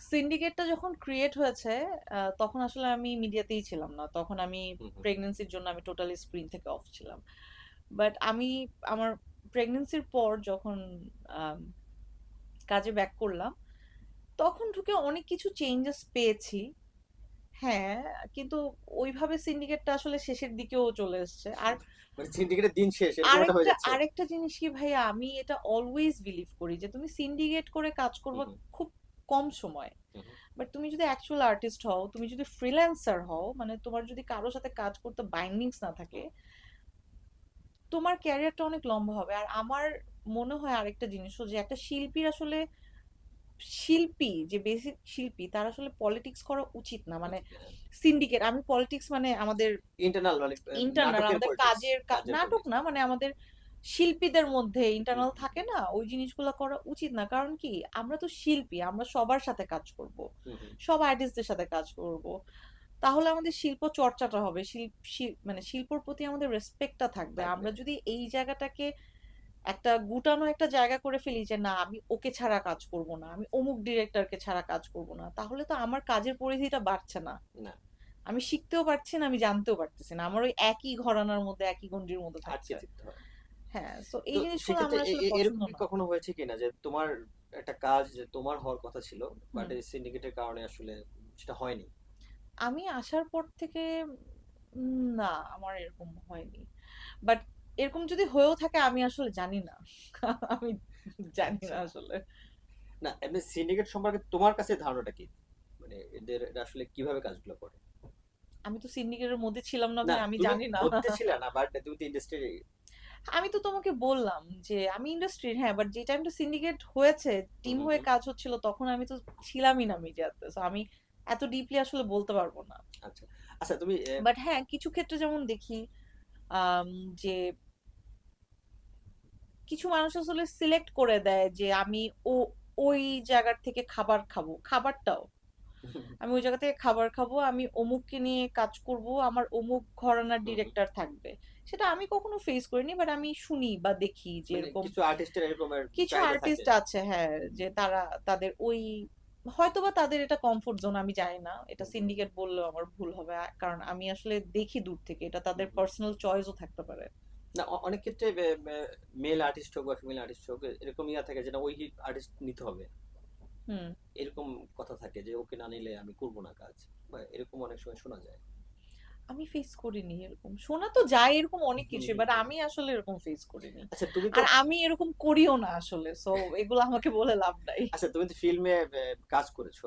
সিন্ডিকেটটা যখন ক্রিয়েট হয়েছে তখন আসলে আমি মিডিয়াতেই ছিলাম না। তখন আমি। প্রেগনেন্সির জন্য আমি টোটালি স্ক্রিন থেকে অফ ছিলাম। বাট আমি আমার প্রেগনেন্সির পর যখন কাজে ব্যাক করলাম তখন ঢুকে অনেক কিছু চেঞ্জেস পেয়েছি। হ্যাঁ কিন্তু ওইভাবে সিন্ডিকেটটা আসলে শেষের দিকেও চলে এসেছে। আর মানে সিন্ডিকেটের দিন শেষ এরকম একটা আরেকটা আরেকটা জিনিস কি ভাইয়া? আমি এটা অলওয়েজ বিলিভ করি যে তুমি সিন্ডিকেট করে কাজ করবে। খুব কম সময়। বাট তুমি যদি অ্যাকচুয়াল আর্টিস্ট হও তুমি যদি ফ্রিল্যান্সার হও মানে তোমার যদি কারোর সাথে কাজ করতে বাইন্ডিংস না থাকে তোমার ক্যারিয়ারটা অনেক লম্বা হবে। আর আমার মনে হয় আরেকটা জিনিসও যে একটা শিল্পীর আসলে শিল্পী যে বেসিক শিল্পী তার আসলে পলিটিক্স করা উচিত না। মানে সিন্ডিকেট আমি পলিটিক্স মানে আমাদের ইন্টারনাল মানে ইন্টারনাল আমাদের কাজের নাটক না মানে আমাদের শিল্পীদের মধ্যে ইন্টারনাল থাকে না ওই জিনিসগুলো করা উচিত না। কারণ কি? আমরা তো শিল্পী আমরা সবার সাথে কাজ করব। সব আর্টিস্টদের সাথে কাজ করব। তাহলে আমাদের শিল্প চর্চাটা হবে। শিল্প মানে শিল্পর প্রতি আমাদের রেসপেক্টটা থাকবে। আমরা যদি এই জায়গাটাকে একটা গুটানো একটা জায়গা করে ফেলি যে না আমি ওকে ছাড়া কাজ করব না আমি অমুক ডিরেক্টরকে ছাড়া কাজ করব না তাহলে তো আমার কাজের পরিধিটা বাড়ছে না। আমি শিখতেও পারছি না আমি জানতেও পারতেছি না। আমার ওই একই ঘরানার মধ্যে একই গন্ডির মধ্যে থাকছে। হয় এই জিনিসগুলো আসলে এরকম কখনো হয়েছে কিনা যে তোমার একটা কাজ যে তোমার হওয়ার কথা ছিল বাট এই সিন্ডিকেটের কারণে আসলে সেটা হয়নি? আমি আসার পর থেকে না আমার এরকম হয়নি। বাট এরকম যদি হয়েও থাকে আমি আসলে জানি না। আমি জানি না আসলে। না এমনি সিন্ডিকেট সম্পর্কে তোমার কাছে ধারণাটা কি? মানে এদের আসলে কীভাবে কাজগুলো করে? আমি তো সিন্ডিকেটের মধ্যে ছিলাম না ভাই আমি জানি না। করতে না বাট তুমি তো ইন্ডাস্ট্রি আমি তো তোমাকে বললাম যে আমি ইন্ডাস্ট্রির হ্যাঁ বাট যে টাইমটা সিন্ডিকেট হয়েছে টিম হয়ে কাজ হচ্ছিল তখন আমি তো ছিলামই না মিডিয়াতে সো আমি এত ডিপলি আসলে বলতে পারব না। আচ্ছা আচ্ছা তুমি বাট হ্যাঁ কিছু ক্ষেত্রে যেমন দেখি যে কিছু মানুষ আসলে সিলেক্ট করে দেয় যে আমি ও ওই জায়গার থেকে খাবার খাব খাবারটাও। আমি ওই জায়গা থেকে খাবার খাব আমি অমুককে নিয়ে কাজ করব আমার অমুক ঘরানার ডিরেক্টর থাকবে। সেটা আমি কখনো ফেস করিনি বাট আমি শুনি বা দেখি যে মানে এরকম কিছু আর্টিস্টের এরকমের কিছু আর্টিস্ট আছে হ্যাঁ যে তারা তাদের ওই হয়তোবা তাদের এটা কমফোর্ট জোন আমি জানি না এটা সিন্ডিকেট বললেও আমার ভুল হবে কারণ আমি আসলে দেখি দূর থেকে এটা তাদের। পার্সোনাল চয়েসও থাকতে পারে। না অনেক ক্ষেত্রে মেল আর্টিস্ট হোক বা ফিমেল আর্টিস্ট হোক এরকম ইয়া থাকে যেটা ওই আর্টিস্ট নিতে হবে। এরকম কথা থাকে যে ওকে না নিলে আমি করব না কাজ। বা এরকম অনেক সময় শোনা যায়। আমি ফেস করিনি এরকম। শোনা তো যায় এরকম অনেক কিছু বাট আমি আসলে এরকম ফেস করিনি। আচ্ছা তুমি তো আর আমি এরকম করিও না আসলে সো এগুলো আমাকে বলে লাভ নাই। আচ্ছা তুমি তো ফিল্মে কাজ করেছ।